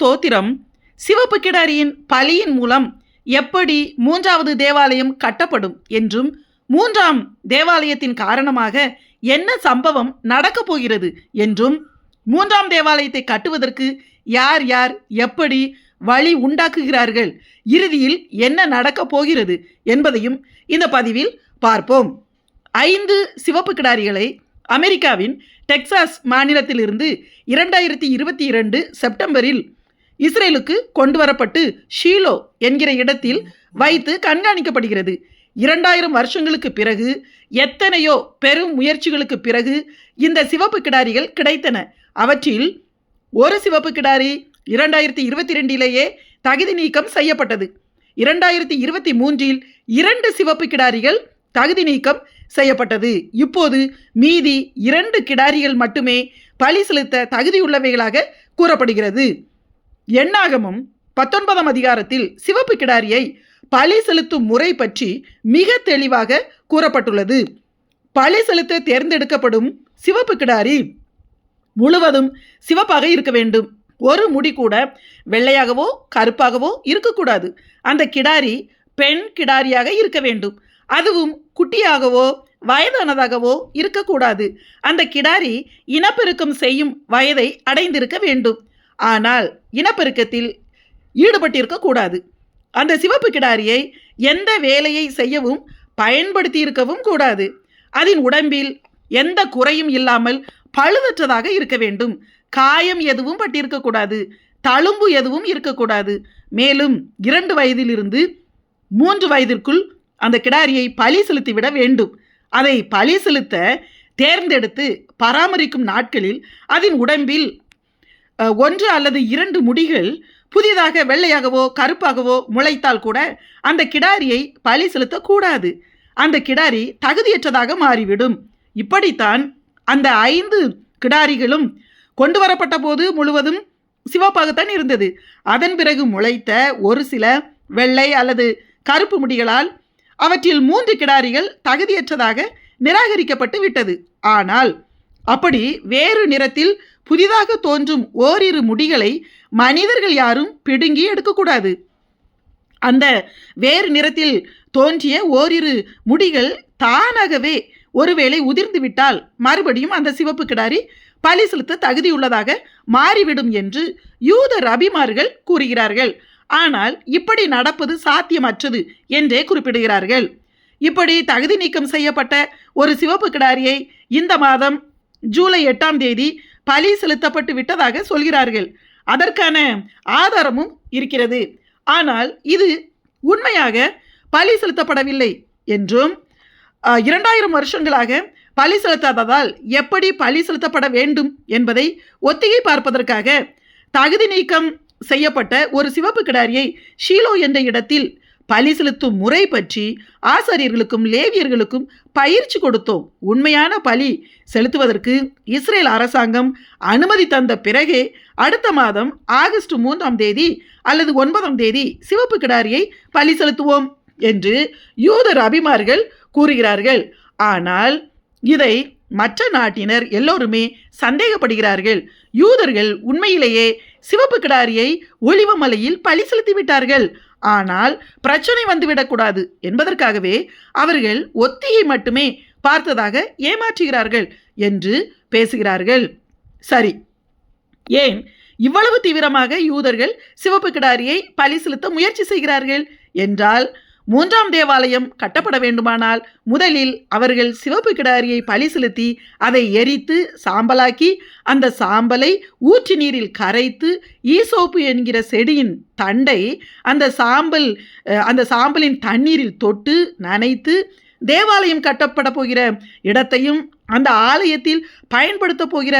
ஸ்தோத்திரம். சிவப்பு கிடாரியின் பலியின் மூலம் எப்படி மூன்றாவது தேவாலயம் கட்டப்படும் என்றும் மூன்றாம் தேவாலயத்தின் காரணமாக என்ன சம்பவம் நடக்கப் போகிறது என்றும் மூன்றாம் தேவாலயத்தை கட்டுவதற்கு யார் யார் எப்படி வழி உண்டாக்குகிறார்கள் இறுதியில் என்ன நடக்கப் போகிறது என்பதையும் இந்த பதிவில் பார்ப்போம். ஐந்து சிவப்பு கிடாரிகளை அமெரிக்காவின் டெக்சாஸ் மாநிலத்திலிருந்து இரண்டாயிரத்தி இருபத்தி இரண்டு செப்டம்பரில் இஸ்ரேலுக்கு கொண்டு வரப்பட்டு ஷீலோ என்கிற இடத்தில் வைத்து கண்காணிக்கப்படுகிறது. இரண்டாயிரம் வருஷங்களுக்கு பிறகு எத்தனையோ பெரும் முயற்சிகளுக்கு பிறகு இந்த சிவப்பு கிடாரிகள் கிடைத்தன. அவற்றில் ஒரு சிவப்பு கிடாரி இரண்டாயிரத்தி இருபத்தி ரெண்டிலேயே தகுதி நீக்கம் செய்யப்பட்டது. இரண்டாயிரத்தி இருபத்தி மூன்றில் இரண்டு சிவப்பு கிடாரிகள் தகுதி நீக்கம் செய்யப்பட்டது. இப்போது மீதி இரண்டு கிடாரிகள் மட்டுமே பலி செலுத்த தகுதியுள்ளவைகளாக கூறப்படுகிறது. எண்ணாகமும் பத்தொன்பதாம் அதிகாரத்தில் சிவப்பு கிடாரியை பழி செலுத்தும் முறை பற்றி மிக தெளிவாக கூறப்பட்டுள்ளது. பழி செலுத்த தேர்ந்தெடுக்கப்படும் சிவப்பு கிடாரி முழுவதும் சிவப்பாக இருக்க வேண்டும். ஒரு முடி கூட வெள்ளையாகவோ கருப்பாகவோ இருக்கக்கூடாது. அந்த கிடாரி பெண் கிடாரியாக இருக்க வேண்டும். அதுவும் குட்டியாகவோ வயதானதாகவோ இருக்கக்கூடாது. அந்த கிடாரி இனப்பெருக்கம் செய்யும் வயதை அடைந்திருக்க வேண்டும். ஆனால் இனப்பெருக்கத்தில் ஈடுபட்டிருக்கக்கூடாது அந்த சிவப்பு கிடாரியை எந்த வேலையை செய்யவும் பயன்படுத்தி இருக்கவும் கூடாது. அதன் உடம்பில் எந்த குறையும் இல்லாமல் பழுதற்றதாக இருக்க வேண்டும். காயம் எதுவும் பட்டிருக்கக்கூடாது தழும்பு எதுவும் இருக்கக்கூடாது மேலும் இரண்டு வயதிலிருந்து மூன்று வயதிற்குள் அந்த கிடாரியை பலி செலுத்திவிட வேண்டும். அதை பலி செலுத்த தேர்ந்தெடுத்து பராமரிக்கும் நாட்களில் அதன் உடம்பில் ஒன்று அல்லது இரண்டு முடிகள் புதிதாக வெள்ளையாகவோ கருப்பாகவோ முளைத்தால் கூட அந்த கிடாரியை பழி செலுத்தக்கூடாது. அந்த கிடாரி தகுதியற்றதாக மாறிவிடும். இப்படித்தான் அந்த ஐந்து கிடாரிகளும் கொண்டு வரப்பட்ட போது முழுவதும் சிவப்பாகத்தான் இருந்தது. அதன் பிறகு முளைத்த ஒரு சில வெள்ளை அல்லது கருப்பு முடிகளால் அவற்றில் மூன்று கிடாரிகள் தகுதியற்றதாக நிராகரிக்கப்பட்டு விட்டது. ஆனால் அப்படி வேறு நிறத்தில் புதிதாக தோன்றும் ஓரிரு முடிகளை மனிதர்கள் யாரும் பிடுங்கி எடுக்கக்கூடாது. அந்த வேறு நிறத்தில் தோன்றிய ஓரிரு முடிகள் தானாகவே ஒருவேளை உதிர்ந்து விட்டால் மறுபடியும் அந்த சிவப்பு கிடாரி பலி செலுத்த தகுதியுள்ளதாக மாறிவிடும் என்று யூத ரபிமார்கள் கூறுகிறார்கள். ஆனால் இப்படி நடப்பது சாத்தியமற்றது என்றே குறிப்பிடுகிறார்கள். இப்படி தகுதி நீக்கம் செய்யப்பட்ட ஒரு சிவப்பு கிடாரியை இந்த மாதம் ஜூலை எட்டாம் தேதி பலி செலுத்தப்பட்டு விட்டதாக சொல்கிறார்கள். அதற்கான ஆதாரமும் இருக்கிறது. ஆனால் இது உண்மையாக பலி செலுத்தப்படவில்லை என்றும் இரண்டாயிரம் வருஷங்களாக பலி செலுத்தாததால் எப்படி பலி செலுத்தப்பட வேண்டும் என்பதை ஒத்திகை பார்ப்பதற்காக தகுதி நீக்கம் செய்யப்பட்ட ஒரு சிவப்பு கிடாரியை ஷீலோ என்ற இடத்தில் பலி செலுத்தும் முறை பற்றி ஆசாரியர்களுக்கும் லேவியர்களுக்கும் பயிற்சி கொடுத்தோம். உண்மையான பலி செலுத்துவதற்கு இஸ்ரேல் அரசாங்கம் அனுமதி தந்த பிறகே அடுத்த மாதம் ஆகஸ்ட் மூன்றாம் தேதி அல்லது ஒன்பதாம் தேதி சிவப்பு கிடாரியை பலி செலுத்துவோம் என்று யூதர் அபிமார்கள் கூறுகிறார்கள். ஆனால் இதை மற்ற நாட்டினர் எல்லோருமே சந்தேகப்படுகிறார்கள். யூதர்கள் உண்மையிலேயே சிவப்பு கிடாரியை ஒளிவமலையில் பழி செலுத்தி விட்டார்கள். ஆனால் பிரச்சனை வந்துவிடக்கூடாது என்பதற்காகவே அவர்கள் ஒத்திகை மட்டுமே பார்த்ததாக ஏமாற்றுகிறார்கள் என்று பேசுகிறார்கள். சரி ஏன் இவ்வளவு தீவிரமாக யூதர்கள் சிவப்பு கிடாரியை பழி செலுத்த முயற்சி செய்கிறார்கள்? என்றால் மூன்றாம் தேவாலயம் கட்டப்பட வேண்டுமானால் முதலில் அவர்கள் சிவப்பு கிடாரியை பழி செலுத்தி அதை எரித்து சாம்பலாக்கி அந்த சாம்பலை ஊற்று நீரில் கரைத்து ஈசோப்பு என்கிற செடியின் தண்டை அந்த சாம்பல் அந்த சாம்பலின் தண்ணீரில் தொட்டு நனைத்து தேவாலயம் கட்டப்பட போகிற இடத்தையும் அந்த ஆலயத்தில் பயன்படுத்த போகிற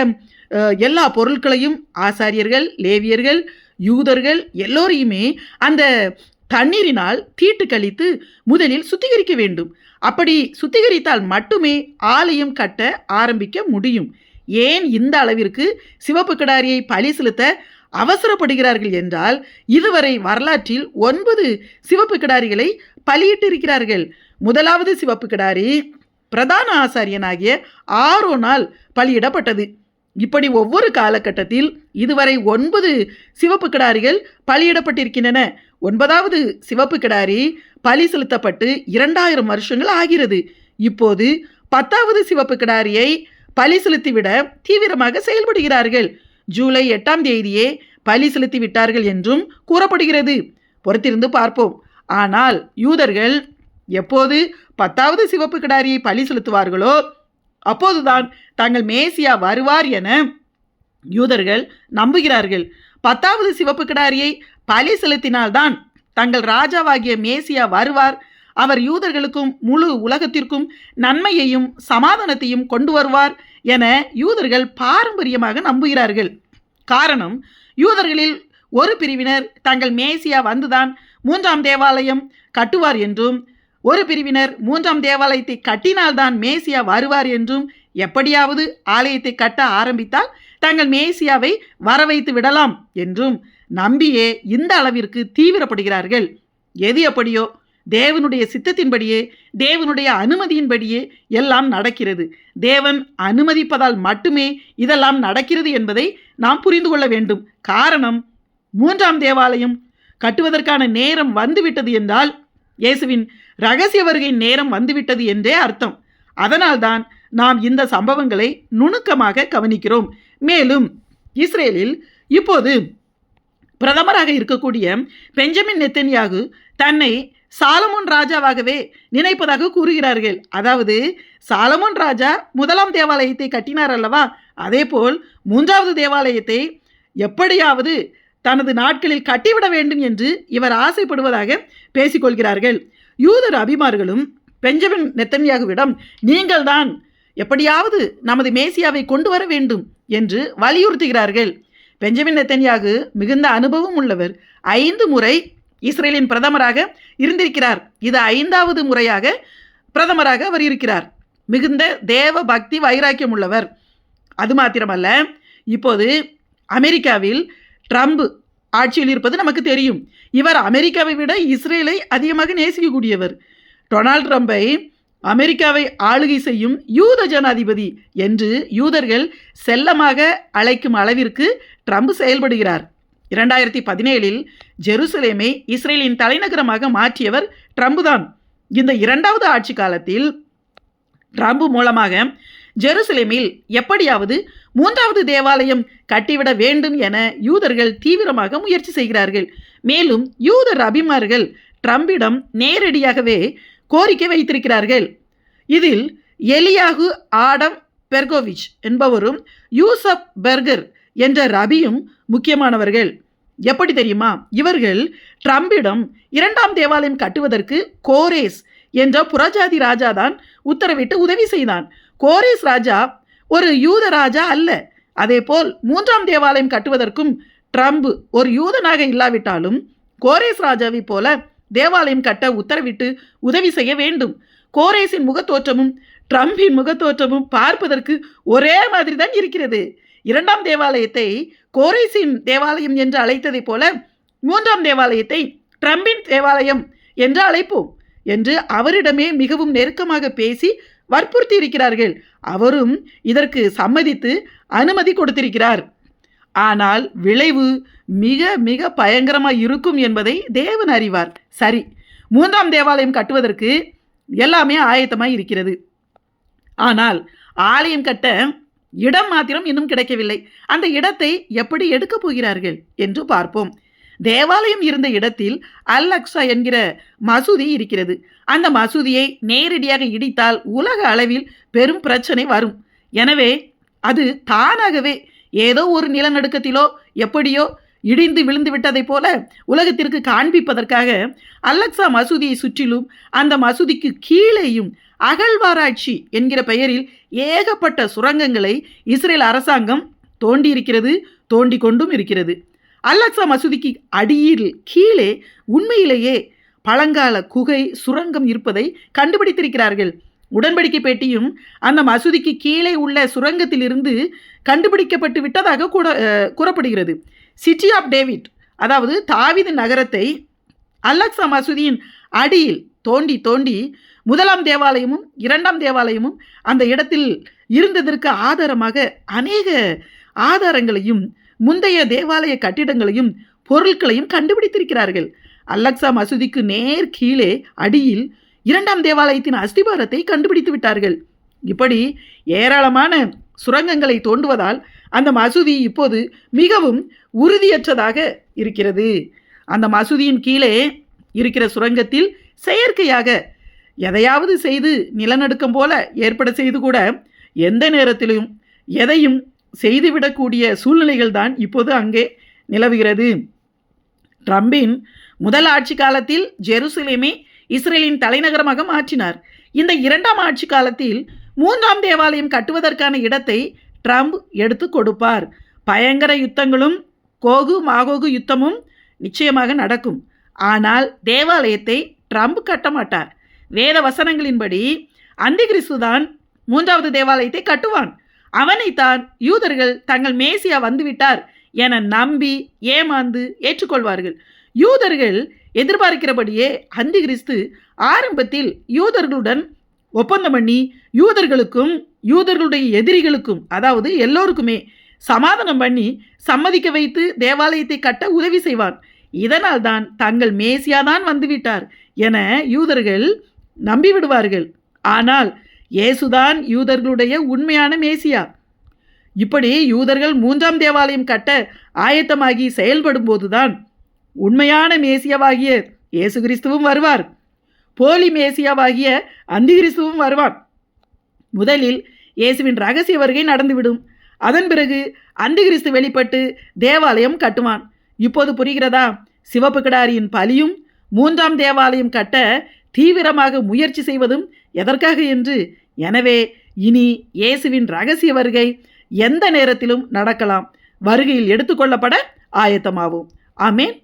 எல்லா பொருட்களையும் ஆசாரியர்கள் லேவியர்கள் யூதர்கள் எல்லோரையுமே அந்த தண்ணீரினால் தீட்டு கழித்து முதலில் சுத்திகரிக்க வேண்டும். அப்படி சுத்திகரித்தால் மட்டுமே ஆலயம் கட்ட ஆரம்பிக்க முடியும். ஏன் இந்த அளவிற்கு சிவப்பு கிடாரியை பலி செலுத்த அவசரப்படுகிறார்கள் என்றால் இதுவரை வரலாற்றில் ஒன்பது சிவப்பு கிடாரிகளை பலியிட்டிருக்கிறார்கள். முதலாவது சிவப்பு கிடாரி பிரதான ஆசாரியனாகிய ஆரோனால் பலியிடப்பட்டது. இப்படி ஒவ்வொரு காலகட்டத்தில் இதுவரை ஒன்பது சிவப்பு கிடாரிகள் பலியிடப்பட்டிருக்கின்றன. ஒன்பதாவது சிவப்பு கிடாரி பலி செலுத்தப்பட்டு இரண்டாயிரம் வருஷங்கள் ஆகிறது. இப்போது பத்தாவது சிவப்பு கிடாரியை பலி செலுத்திவிட தீவிரமாக செயல்படுகிறார்கள். ஜூலை எட்டாம் தேதியே பலி செலுத்தி விட்டார்கள் என்றும் கூறப்படுகிறது. பொறுத்திருந்து பார்ப்போம். ஆனால் யூதர்கள் எப்போது பத்தாவது சிவப்பு கிடாரியை பலி செலுத்துவார்களோ அப்போதுதான் தாங்கள் மேசியா வருவார் என யூதர்கள் நம்புகிறார்கள். பத்தாவது சிவப்பு கிடாரியை பலி செலுத்தினால்தான் தங்கள் ராஜாவாகிய மேசியா வருவார். அவர் யூதர்களுக்கும் முழு உலகத்திற்கும் நன்மையையும் சமாதானத்தையும் கொண்டு வருவார் என யூதர்கள் பாரம்பரியமாக நம்புகிறார்கள். காரணம் யூதர்களில் ஒரு பிரிவினர் தங்கள் மேசியா வந்துதான் மூன்றாம் தேவாலயம் கட்டுவார் என்றும் ஒரு பிரிவினர் மூன்றாம் தேவாலயத்தை கட்டினால்தான் மேசியா வருவார் என்றும் எப்படியாவது ஆலயத்தை கட்ட ஆரம்பித்தால் தங்கள் மேசியாவை வரவைத்து விடலாம் என்றும் நம்பியே இந்த அளவிற்கு தீவிரப்படுகிறார்கள். எது எப்படியோ தேவனுடைய சித்தத்தின்படியே தேவனுடைய அனுமதியின்படியே எல்லாம் நடக்கிறது. தேவன் அனுமதிப்பதால் மட்டுமே இதெல்லாம் நடக்கிறது என்பதை நாம் புரிந்து கொள்ள வேண்டும். காரணம் மூன்றாம் தேவாலயம் கட்டுவதற்கான நேரம் வந்துவிட்டது என்றால் இயேசுவின் ரகசிய வருகையின் நேரம் வந்துவிட்டது என்றே அர்த்தம். அதனால்தான் நாம் இந்த சம்பவங்களை நுணுக்கமாக கவனிக்கிறோம். மேலும் இஸ்ரேலில் இப்போது பிரதமராக இருக்கக்கூடிய பெஞ்சமின் நெத்தன்யாகு தன்னை சாலமோன் ராஜாவாகவே நினைப்பதாக கூறுகிறார்கள். அதாவது சாலமோன் ராஜா முதலாம் தேவாலயத்தை கட்டினார் அல்லவா? அதேபோல் மூன்றாவது தேவாலயத்தை எப்படியாவது தனது நாட்களில் கட்டிவிட வேண்டும் என்று இவர் ஆசைப்படுவதாக பேசிக்கொள்கிறார்கள். யூதர் அபிமார்களும் பெஞ்சமின் நெத்தன்யாகுவிடம் நீங்கள்தான் எப்படியாவது நமது மேசியாவை கொண்டு வர வேண்டும். என்று வலியுறுத்துகிறார்கள். பெஞ்சமின் நெத்தன்யாகு மிகுந்த அனுபவம் உள்ளவர். ஐந்து முறை இஸ்ரேலின் பிரதமராக இருந்திருக்கிறார். இது ஐந்தாவது முறையாக பிரதமராக அவர் இருக்கிறார். மிகுந்த தேவ பக்தி வைராக்கியம் உள்ளவர். அது மாத்திரமல்ல இப்போது அமெரிக்காவில் ட்ரம்ப் ஆட்சியில் இருப்பது நமக்கு தெரியும். இவர் அமெரிக்காவை விட இஸ்ரேலை அதிகமாக நேசிக்கக்கூடியவர். டொனால்ட் ட்ரம்பை அமெரிக்காவை ஆளுகை செய்யும் யூத ஜனாதிபதி என்று யூதர்கள் செல்லமாக அழைக்கும் அளவிற்கு ட்ரம்ப் செயல்படுகிறார். இரண்டாயிரத்தி பதினேழில் ஜெருசலேமை இஸ்ரேலின் தலைநகரமாக மாற்றியவர் ட்ரம்ப் தான். இந்த இரண்டாவது ஆட்சி காலத்தில் ட்ரம்ப் மூலமாக ஜெருசலேமில் எப்படியாவது மூன்றாவது தேவாலயம் கட்டிவிட வேண்டும் என யூதர்கள் தீவிரமாக முயற்சி செய்கிறார்கள். மேலும் யூதர் அபிமார்கள் ட்ரம்பிடம் நேரடியாகவே கோரிக்கை வைத்திருக்கிறார்கள். இதில் எலியாகு ஆடம் பெர்கோவிச் என்பவரும் யூசப் பெர்கர் என்ற ரபியும் முக்கியமானவர்கள். எப்படி தெரியுமா? இவர்கள் ட்ரம்பிடம் இரண்டாம் தேவாலயம் கட்டுவதற்கு கோரேஸ் என்ற புறஜாதி ராஜா தான் உத்தரவிட்டு உதவி செய்தான். கோரேஸ் ராஜா ஒரு யூத ராஜா அல்ல. அதேபோல் மூன்றாம் தேவாலயம் கட்டுவதற்கும் ட்ரம்ப் ஒரு யூதனாக இல்லாவிட்டாலும் கோரேஸ் ராஜாவை போல தேவாலயம் கட்ட உத்தரவிட்டு உதவி செய்ய வேண்டும். கோரேஸின் முகத்தோற்றமும் ட்ரம்பின் முகத்தோற்றமும் பார்ப்பதற்கு ஒரே மாதிரி தான் இருக்கிறது. இரண்டாம் தேவாலயத்தை கோரேசின் தேவாலயம் என்று அழைத்ததைப் போல மூன்றாம் தேவாலயத்தை ட்ரம்பின் தேவாலயம் என்று அழைப்போம் என்று அவரிடமே மிகவும் நெருக்கமாக பேசி வற்புறுத்தி இருக்கிறார்கள் அவரும் இதற்கு சம்மதித்து அனுமதி கொடுத்திருக்கிறார். ஆனால் விளைவு மிக மிக பயங்கரமாக இருக்கும் என்பதை தேவன் அறிவார். சரி மூன்றாம் தேவாலயம் கட்டுவதற்கு எல்லாமே ஆயத்தமாக இருக்கிறது. ஆனால் ஆலயம் கட்ட இடம் மாத்திரம் இன்னும் கிடைக்கவில்லை. அந்த இடத்தை எப்படி எடுக்கப் போகிறார்கள் என்று பார்ப்போம். தேவாலயம் இருந்த இடத்தில் அல் அக்ஸா என்கிற மசூதி இருக்கிறது. அந்த மசூதியை நேரடியாக இடித்தால் உலக அளவில் பெரும் பிரச்சனை வரும். எனவே அது தானாகவே ஏதோ ஒரு நிலநடுக்கத்திலோ எப்படியோ இடிந்து விழுந்து விட்டதைப் போல உலகத்திற்கு காண்பிப்பதற்காக அலெக்சா மசூதியை சுற்றிலும் அந்த மசூதிக்கு கீழேயும் அகழ்வாராய்ச்சி என்கிற பெயரில் ஏகப்பட்ட சுரங்கங்களை இஸ்ரேல் அரசாங்கம் தோண்டி இருக்கிறது தோண்டி கொண்டும் இருக்கிறது. அல்லக்சா மசூதிக்கு அடியில் கீழே உண்மையிலேயே பழங்கால குகை சுரங்கம் இருப்பதை கண்டுபிடித்திருக்கிறார்கள். உடன்படிக்கை பேட்டியும் அந்த மசூதிக்கு கீழே உள்ள சுரங்கத்திலிருந்து கண்டுபிடிக்கப்பட்டு விட்டதாக கூட கூறப்படுகிறது. சிட்டி ஆஃப் டேவிட் அதாவது தாவிது நகரத்தை அல்லக்ஸா மசூதியின் அடியில் தோண்டி தோண்டி முதலாம் தேவாலயமும் இரண்டாம் தேவாலயமும் அந்த இடத்தில் இருந்ததற்கு ஆதாரமாக அநேக ஆதாரங்களையும் முந்தைய தேவாலய கட்டிடங்களையும் பொருட்களையும் கண்டுபிடித்திருக்கிறார்கள். அல்லக்ஸா மசூதிக்கு நேர் கீழே அடியில் இரண்டாம் தேவாலயத்தின் அஸ்திபாரத்தை கண்டுபிடித்து விட்டார்கள். இப்படி ஏராளமான சுரங்கங்களை தோண்டுவதால் அந்த மசூதி இப்போது மிகவும் உறுதியற்றதாக இருக்கிறது. அந்த மசூதியின் கீழே இருக்கிற சுரங்கத்தில் செயற்கையாக எதையாவது செய்து நிலநடுக்கம் போல ஏற்பட செய்து கூட எந்த நேரத்திலும் எதையும் செய்துவிடக்கூடிய சூழ்நிலைகள் தான் இப்போது அங்கே நிலவுகிறது. ட்ரம்பின் முதல் ஆட்சி காலத்தில் ஜெருசலேமே இஸ்ரேலின் தலைநகரமாக மாற்றினார். இந்த இரண்டாம் ஆட்சி காலத்தில் மூன்றாம் தேவாலயம் கட்டுவதற்கான இடத்தை ட்ரம்ப் எடுத்து கொடுப்பார். பயங்கர யுத்தங்களும் கோகு மாகோகு யுத்தமும் நிச்சயமாக நடக்கும். ஆனால் தேவாலயத்தை ட்ரம்ப் கட்ட மாட்டார். வேத வசனங்களின்படி அந்தி தான் மூன்றாவது தேவாலயத்தை கட்டுவான். அவனைத்தான் யூதர்கள் தங்கள் மேசியா வந்துவிட்டார் என நம்பி ஏமாந்து ஏற்றுக்கொள்வார்கள். யூதர்கள் எதிர்பார்க்கிறபடியே அந்தி கிறிஸ்து ஆரம்பத்தில் யூதர்களுடன் ஒப்பந்தம் பண்ணி யூதர்களுக்கும் யூதர்களுடைய எதிரிகளுக்கும் அதாவது எல்லோருக்குமே சமாதானம் பண்ணி சம்மதிக்க வைத்து தேவாலயத்தை கட்ட உதவி செய்வான். இதனால் தான் தங்கள் மேசியாதான் வந்துவிட்டார் என யூதர்கள் நம்பிவிடுவார்கள். ஆனால் இயேசுதான் யூதர்களுடைய உண்மையான மேசியா. இப்படி யூதர்கள் மூன்றாம் தேவாலயம் கட்ட ஆயத்தமாகி செயல்படும் போதுதான் உண்மையான மேசியாவாகிய இயேசு கிறிஸ்துவும் வருவார். போலி மேசியாவாகிய அந்தி கிறிஸ்துவும் வருவான். முதலில் இயேசுவின் ரகசிய வருகை நடந்துவிடும். அதன் பிறகு அந்தி கிறிஸ்து வெளிப்பட்டு தேவாலயம் கட்டுவான். இப்போது புரிகிறதா? சிவப்பு கிடாரியின் பலியும் மூன்றாம் தேவாலயம் கட்ட தீவிரமாக முயற்சி செய்வதும் எதற்காக என்று? எனவே இனி இயேசுவின் ரகசிய வருகை எந்த நேரத்திலும் நடக்கலாம். வருகையில் எடுத்துக்கொள்ளப்பட ஆயத்தமாகும் ஆமேன்.